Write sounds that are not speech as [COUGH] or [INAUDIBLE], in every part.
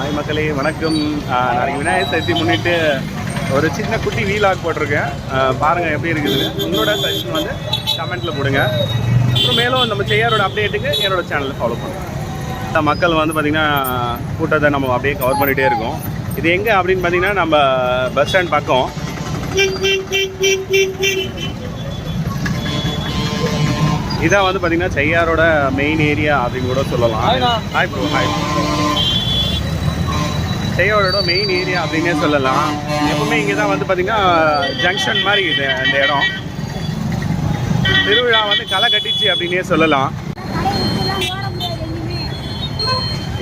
Hi மக்களே வணக்கம். நாளைக்கு விநாயகர் சதுர்த்தி முன்னிட்டு ஒரு சின்ன குட்டி வீலாக் போட்டிருக்கேன். ஆஹ் பாருங்க எப்படி இருக்குது உங்களோட சஜஷன் வந்து கமெண்ட்டில் போடுங்க. அப்புறம் மேலும் நம்ம செய்யாரோட அப்டேட்டுக்கு என்னோட சேனலை ஃபாலோ பண்ணுங்க. இந்த மக்கள் வந்து பார்த்திங்கன்னா கூட்டத்தை நம்ம அப்படியே கவர் பண்ணிகிட்டே இருக்கோம். இது எங்கே அப்படின்னு பார்த்தீங்கன்னா நம்ம பஸ் ஸ்டாண்ட் பக்கம். இதான் வந்து பார்த்தீங்கன்னா செய்யாரோட மெயின் ஏரியா அப்படின்னு கூட சொல்லலாம். ஹாய் ப்ரோ ஹாய் செய்யாரோட மெயின் ஏரியா அப்படின்னே சொல்லலாம். எப்பவுமே இங்கே தான் வந்து பார்த்தீங்கன்னா ஜங்ஷன் மாதிரி இது இந்த இடம். திருவிழா வந்து களை கட்டிச்சு அப்படின்னே சொல்லலாம்.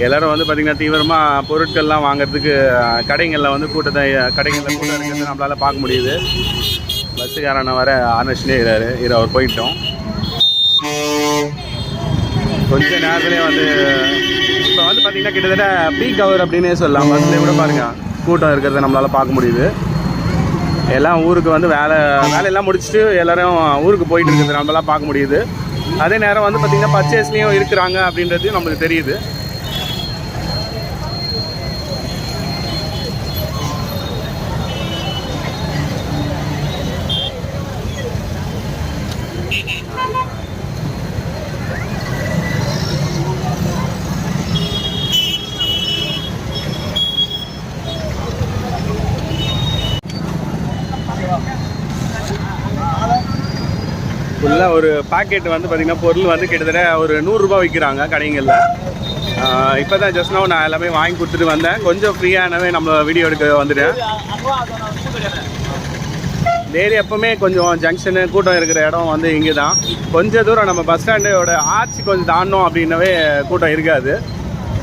எல்லாரும் வந்து பார்த்தீங்கன்னா தீவிரமாக பொருட்கள்லாம் வாங்குறதுக்கு கடைகளில் வந்து கூட்டத்தை கடைகளில் கூட்டம் இருக்கிறது நம்மளால் பார்க்க முடியுது. பஸ்ஸுக்காரனை வர ஆனர்ஷனே இருக்காரு இரு அவர் போயிட்டோம். கொஞ்ச நேரத்துலேயே வந்து பார்த்தீங்கன்னா கிட்டத்தட்ட பீக் ஹவர் அப்படின்னே சொல்லலாம். பஸ்லேயே கூட பாருங்க. கூட்டம் இருக்கிறத நம்மளால் பார்க்க முடியுது. எல்லாம் ஊருக்கு வந்து வேலை வேலையெல்லாம் முடிச்சுட்டு எல்லாரும் ஊருக்கு போயிட்டு இருக்கிறது நம்மளால் பார்க்க முடியுது. அதே நேரம் வந்து பார்த்திங்கன்னா பர்ச்சேஸ்லேயும் இருக்கிறாங்க அப்படின்றது நம்மளுக்கு தெரியுது ஃபுல்லாக ஒரு பாக்கெட் வந்து பார்த்திங்கன்னா பொருள் வந்து கிட்டத்தட்ட ஒரு நூறுரூபா விற்கிறாங்க கடைங்களில் இப்போ தான் ஜஸ்ட் நான் எல்லாமே வாங்கி கொடுத்துட்டு வந்தேன். கொஞ்சம் ஃப்ரீயானவே நம்ம வீடியோ எடுக்க வந்துட்டேன். டெய்லி எப்போவுமே கொஞ்சம் ஜங்ஷனு கூட்டம் இருக்கிற இடம் வந்து இங்கே தான் கொஞ்சம் தூரம் நம்ம பஸ் ஸ்டாண்டோட ஆர்ச்சி கொஞ்சம் தாண்டோம் அப்படின்னவே கூட்டம் இருக்காது.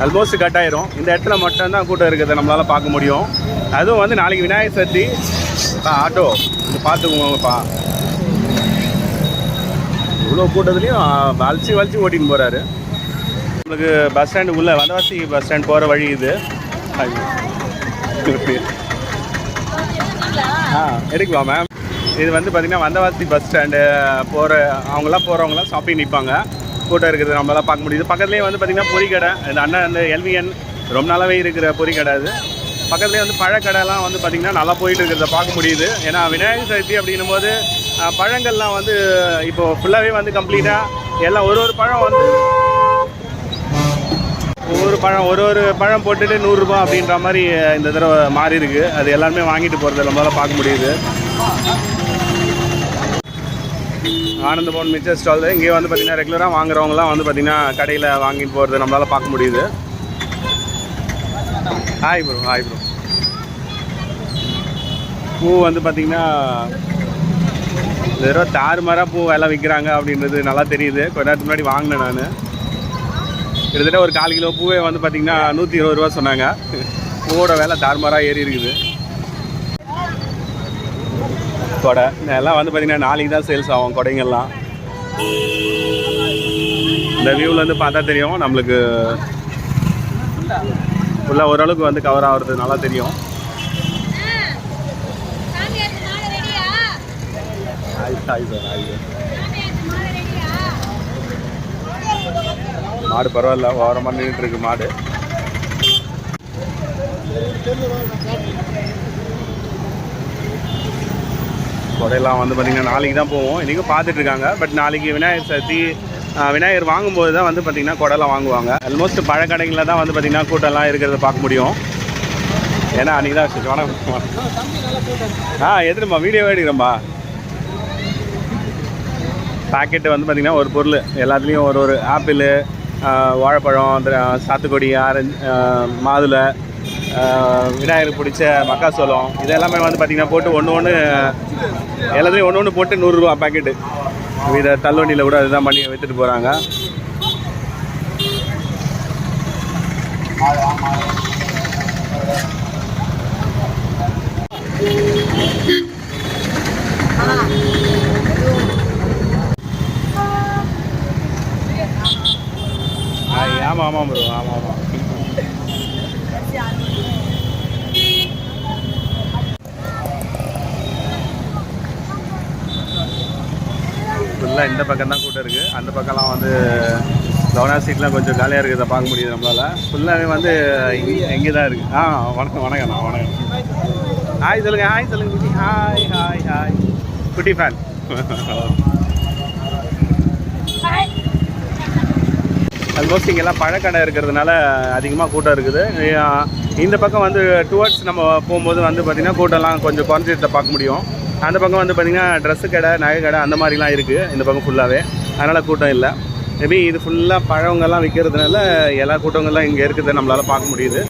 ஆல்மோஸ்ட் கட் ஆயிரும். இந்த இடத்துல மட்டும்தான் கூட்டம் இருக்கிறத நம்மளால் பார்க்க முடியும். அதுவும் வந்து நாளைக்கு விநாயகர் சதுர்த்தி. ஆட்டோ பார்த்துக்கோங்கப்பா இவ்வளோ கூட்டத்துலையும் வலிச்சு வலிச்சு ஓட்டின்னு போகிறாரு நம்மளுக்கு பஸ் ஸ்டாண்டு உள்ள வந்தவாசி பஸ் ஸ்டாண்ட் போகிற வழி இது. ஆ எடுக்கலாம் மேம் இது வந்து பார்த்திங்கன்னா வந்தவாசி பஸ் ஸ்டாண்டு போகிற அவங்களாம் போகிறவங்களாம் ஷாப்பிங் நிற்பாங்க கூட்டம் இருக்கிறது நம்மளாம் பார்க்க முடியுது. பக்கத்துலேயே வந்து பார்த்திங்கன்னா பொரிக்கடை. இந்த அண்ணன் அந்த எல்விஎன் ரொம்ப நாளாவே இருக்கிற பொரிக்கடை அது. பக்கத்துலேயே வந்து பழக்கடைலாம் வந்து பார்த்திங்கன்னா நல்லா போயிட்டு இருக்கிறத பார்க்க முடியுது. ஏன்னா விநாயகர் சதுர்த்தி அப்படின்னும் போது பழங்கள்லாம் வந்து இப்போ ஃபுல்லாகவே வந்து கம்ப்ளீட்டாக எல்லாம் ஒரு ஒரு பழம் வந்து ஒவ்வொரு பழம் ஒரு ஒரு பழம் போட்டுட்டு நூறுரூபா அப்படின்ற மாதிரி இந்த தடவை மாறி இருக்கு. அது எல்லாருமே வாங்கிட்டு போகிறத நம்மளால் பார்க்க முடியுது. ஆனந்தபவன் மிச்சர் ஸ்டால் இங்கே வந்து பார்த்தீங்கன்னா ரெகுலராக வாங்குறவங்கலாம் வந்து பார்த்தீங்கன்னா கடையில் வாங்கிட்டு போகிறது நம்மளால் பார்க்க முடியுது. ஹாய் ப்ரோ ஹாய் ப்ரோ பூ வந்து பார்த்தீங்கன்னா வெறும் தடவை தாறுமாறாக பூ விலை விற்கிறாங்க அப்படின்றது நல்லா தெரியுது. கொஞ்ச நேரத்துக்கு முன்னாடி வாங்கினேன் நான். கிட்டத்தட்ட ஒரு கால் கிலோ பூவே வந்து பார்த்திங்கன்னா நூற்றி இருபது ரூபா சொன்னாங்க. பூவோட விலை தாறுமாறாக ஏறி இருக்குது. கொடை. எல்லாம் வந்து பார்த்திங்கன்னா நாளைக்கு தான் சேல்ஸ் ஆகும் கொடைங்கள்லாம். இந்த வியூவிலேருந்து வந்து பார்த்தா தெரியும். நம்மளுக்கு ஃபுல்லாக ஓரளவுக்கு வந்து கவர் ஆகுறது நல்லா தெரியும். சார் மாடு பரவாயில்ல ஓரமாக நின்றுட்டு இருக்கு மாடு கொடையெல்லாம் வந்து பார்த்திங்கன்னா நாளைக்கு தான் போவோம். இன்றைக்கும் பார்த்துட்டு இருக்காங்க. பட் நாளைக்கு விநாயகர் சதுர்த்தி விநாயகர் வாங்கும்போது தான் வந்து பார்த்திங்கன்னா கொடைலாம் வாங்குவாங்க. ஆல்மோஸ்ட் பழக்கடைகளில் தான் வந்து பார்த்திங்கன்னா கூட்டம்லாம் இருக்கிறத பார்க்க முடியும். ஏன்னா அன்றைக்கி தான் சரி, வணக்கம். ஆ எதுமா வீடியோ எடுக்கிறேன்பா. பாக்கெட்டு வந்து பார்த்திங்கன்னா ஒரு பொருள். எல்லாத்துலேயும் ஒரு ஒரு ஆப்பிள் வாழைப்பழம் அந்த சாத்துக்குடி ஆரஞ்சு மாதுளை விநாயகர் விநாயகருக்கு பிடிச்ச மக்காசோளம் இது எல்லாமே வந்து பார்த்திங்கன்னா போட்டு ஒன்று ஒன்று எல்லாத்துலேயும் ஒன்று ஒன்று போட்டு நூறுரூவா பாக்கெட்டு. இதை தள்ளுவண்டியில் கூட அதுதான் பண்ணி விற்றுட்டு போகிறாங்க ஆமாம் ஆமாம் ப்ரோ ஆமாம் ஆமாம் ஃபுல்லாக இந்த பக்கம் தான் கூட்டம் இருக்குது அந்த பக்கம்லாம் வந்து லோனா சீட்லாம் கொஞ்சம் காலியாக இருக்கிறத பார்க்க முடியுது நம்மளால். ஃபுல்லாகவே வந்து இங்கே தான் இருக்குது ஆ வணக்கம் வணக்கம்ண்ணா வணக்கம். ஹாய் சொல்லுங்கள் ஹாய் சொல்லுங்கள் குட்டி. ஹாய் ஹாய் ஹாய் குட்டி ஃபேன் [LAUGHS] ஆல்மோஸ்ட் இங்கெல்லாம் பழக்கடை இருக்கிறதுனால அதிகமாக கூட்டம் இருக்குது. இந்த பக்கம் வந்து டுவர்ட்ஸ் நம்ம போகும்போது வந்து பார்த்திங்கன்னா கூட்டம்லாம் கொஞ்சம் குறைஞ்சிட்டு பார்க்க முடியும். அந்த பக்கம் வந்து பார்த்திங்கன்னா ட்ரெஸ்ஸு கடை நகை கடை அந்த மாதிரிலாம் இருக்குது இந்த பக்கம் ஃபுல்லாகவே அதனால் கூட்டம் இல்லை. மேபி இது ஃபுல்லாக பழங்கள்லாம் விற்கிறதுனால எல்லா கூட்டங்கள்லாம் இங்கே இருக்குது நம்மளால் பார்க்க முடியுது.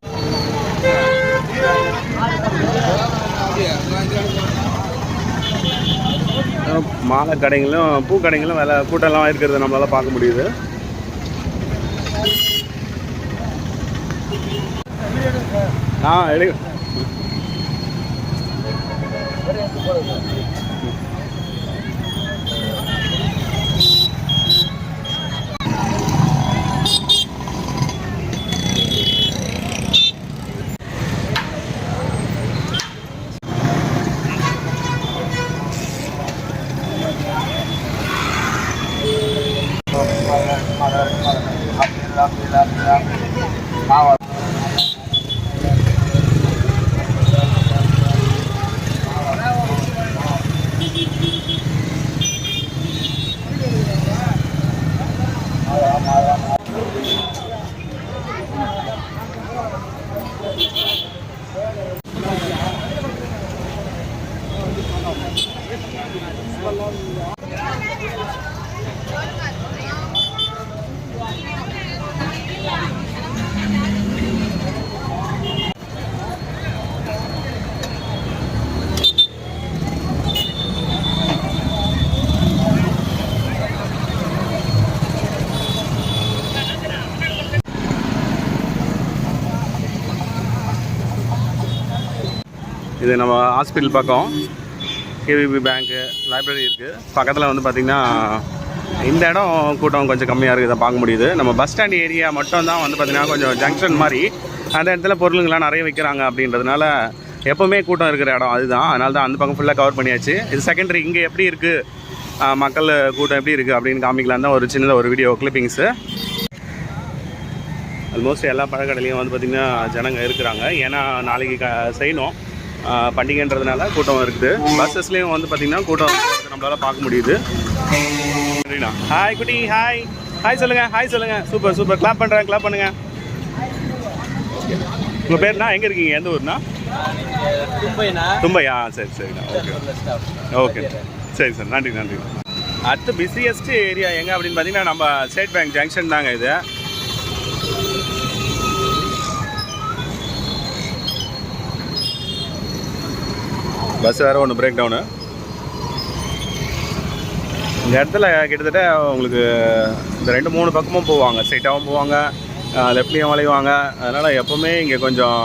மாலை கடைங்களும் பூ கடைங்களும் வேலை கூட்டம்லாம் இருக்கிறத நம்மளால் பார்க்க முடியுது. ஆ எடு இது நம்ம ஹாஸ்பிட்டல் பக்கம். கேவிபி பேங்க்கு லைப்ரரி இருக்குது பக்கத்தில் வந்து பார்த்திங்கன்னா இந்த இடம் கூட்டம் கொஞ்சம் கம்மியாக இருக்குது பார்க்க முடியுது. நம்ம பஸ் ஸ்டாண்ட் ஏரியா மட்டும் தான் வந்து பார்த்திங்கன்னா கொஞ்சம் ஜங்ஷன் மாதிரி. அந்த இடத்துல பொருளுங்களாம் நிறைய விற்கிறாங்க அப்படின்றதுனால எப்போவுமே கூட்டம் இருக்கிற இடம் அதுதான். அதனால தான் அந்த பக்கம் ஃபுல்லாக கவர் பண்ணியாச்சு. இது செகண்டரி இங்கே எப்படி இருக்குது மக்கள் கூட்டம் எப்படி இருக்குது அப்படின்னு காமிக்கலாம். தான் ஒரு சின்னதாக ஒரு வீடியோ கிளிப்பிங்ஸு ஆல்மோஸ்ட் எல்லா பழக்கடையிலையும் வந்து பார்த்திங்கன்னா ஜனங்க இருக்கிறாங்க. ஏன்னா நாளைக்கு க செய்யணும். பண்டிகைன்றதுனால கூட்டம் இருக்குது. பஸ்ஸஸ்லேயும் வந்து பார்த்திங்கன்னா கூட்டம் நம்மளால பார்க்க முடியுது. சரிண்ணா. ஹாய் குட்டி. ஹாய் ஹாய் சொல்லுங்கள் ஹாய் சொல்லுங்கள் சூப்பர் சூப்பர் கிளாப் பண்ணுறேன் கிளாப் பண்ணுங்கள் உங்கள் பேர்னா எங்கே இருக்கீங்க? எந்த தும்பைனா தும்பையா? சரி சரிண்ணா. ஓகே ஓகே சரி சார். நன்றி நன்றி. அடுத்து பிஸியஸ்ட் ஏரியா எங்கே அப்படின்னு பார்த்தீங்கன்னா நம்ம ஸ்டேட் பேங்க் ஜங்ஷன் தாங்க இது. பஸ் வேறு ஒன்று பிரேக் டவுனு இந்த இடத்துல கிட்டத்தட்ட உங்களுக்கு இந்த ரெண்டு மூணு பக்கமும் போவாங்க. ஸ்ட்ரைட்டாகவும் போவாங்க. லெஃப்ட்லேயும் வளைவாங்க. அதனால் எப்போவுமே இங்கே கொஞ்சம்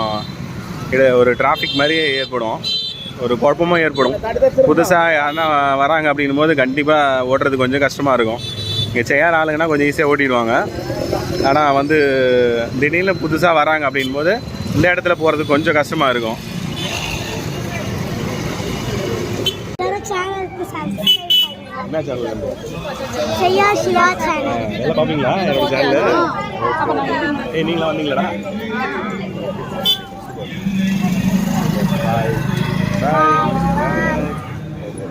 இது ஒரு டிராஃபிக் மாதிரி ஏற்படும். ஒரு குழப்பமும் ஏற்படும். புதுசாக யாருன்னா வராங்க அப்படின்னும் போது கண்டிப்பாக ஓட்டுறது கொஞ்சம் கஷ்டமாக இருக்கும். இங்கே செய்யாத ஆளுங்கன்னா கொஞ்சம் ஈஸியாக ஓட்டிடுவாங்க. ஆனால் வந்து திடீர்னு புதுசாக வராங்க அப்படின் போது இந்த இடத்துல போகிறது கொஞ்சம் கஷ்டமாக இருக்கும். சேனலுக்கு சப்ஸ்கிரைப் என்ன சேனல் செய்யா சிவா சேனல் எல்லாம் பார்ப்பீங்களா என்னோட சேனல் ஏய் நீங்களா வந்தீங்களாடா? பாய் பாய்